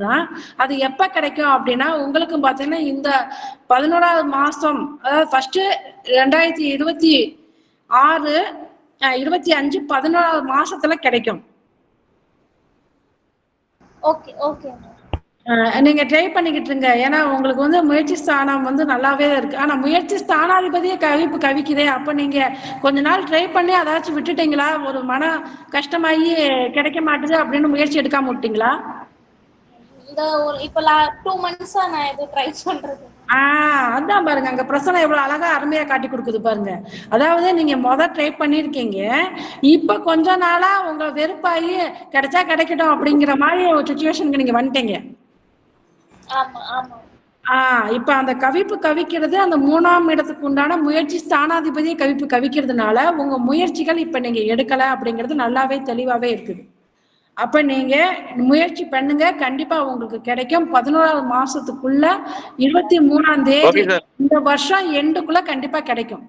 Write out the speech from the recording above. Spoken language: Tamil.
தான். அது எப்ப கிடைக்கும் அப்படின்னா உங்களுக்கு பாத்தீங்கன்னா இந்த பதினோராவது மாசம் அதாவது ஃபர்ஸ்ட் ரெண்டாயிரத்தி இருபத்தி ஆறு இருபத்தி அஞ்சு பதினோராவது மாசத்துல கிடைக்கும். Okay okay. நீங்க ட்ரை பண்ணிக்கிட்டு இருங்க. ஏன்னா உங்களுக்கு வந்து முயற்சி ஸ்தானம் வந்து நல்லாவே இருக்கு. ஆனா முயற்சி ஸ்தானாதிபதியே கவிப்பு கவிக்குதே அப்ப நீங்க கொஞ்ச நாள் ட்ரை பண்ணி அதாச்சும் விட்டுட்டீங்களா? ஒரு மன கஷ்டமாயி கிடைக்க மாட்டுது அப்படின்னு முயற்சி எடுக்காம விட்டீங்களா? இந்த ஒரு இப்ப டூ மந்த்ஸா நான் இது ட்ரை பண்றது. ஆஹ் அதான் பாருங்க அங்க பிரசனை எவ்வளவு அழகா அருமையா காட்டி கொடுக்குது பாருங்க. அதாவது நீங்க முத ட்ரை பண்ணிருக்கீங்க. இப்ப கொஞ்ச நாளா உங்க வெறுப்பாயி கிடைச்சா கிடைக்கட்டும் அப்படிங்கிற மாதிரி ஒரு சுச்சுவேஷனுக்கு நீங்க வந்துட்டீங்க. ஆமா ஆமா. ஆஹ் இப்ப அந்த கவிப்பு கவிக்கிறது அந்த மூணாம் இடத்துக்கு உண்டான முயற்சி ஸ்தானாதிபதியை கவிப்பு கவிக்கிறதுனால உங்க முயற்சிகள் இப்ப நீங்க எடுக்கல அப்படிங்கிறது நல்லாவே தெளிவாவே இருக்குது. அப்ப நீங்க முயற்சி பண்ணுங்க. கண்டிப்பா உங்களுக்கு கிடைக்கும். பதினோராவது மாசத்துக்குள்ள இருபத்தி மூணாம் தேதி இந்த வருஷம் எண்டுக்குள்ள கண்டிப்பா கிடைக்கும்.